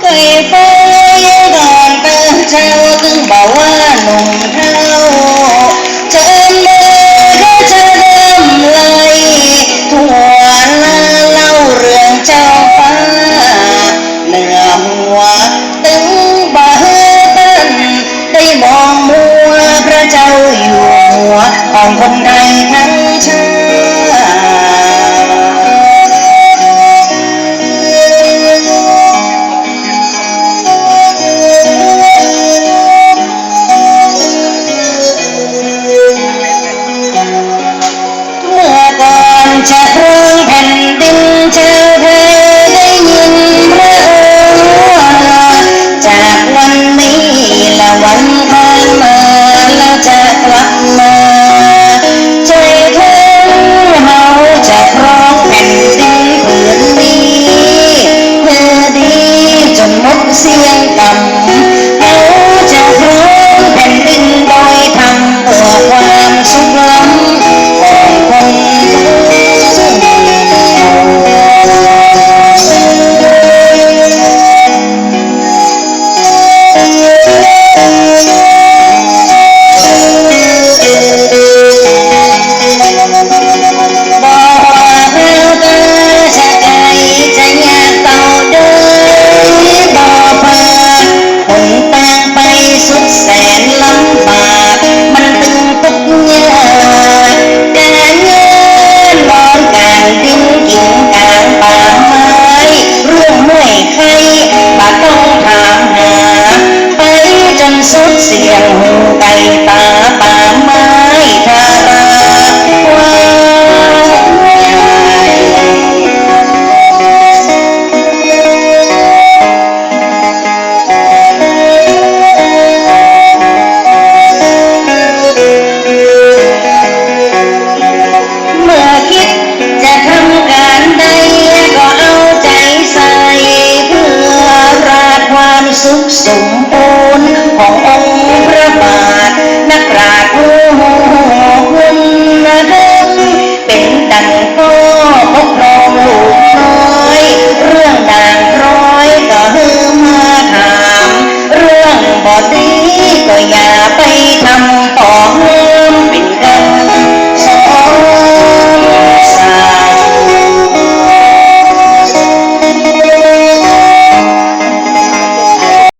เคยไปก่อนเติมเช้าถึงบอกว่าหนุ่มเท่าเจอมือก็จะเริ่มเลยทั่วหน้าเล่าเรื่องเจ้าฟ้าเหนือหัวตึงบ่เฮือต้นได้มองมัวพระเจ้าอยู่หัวของคนใดทั้ Muchas. Mate.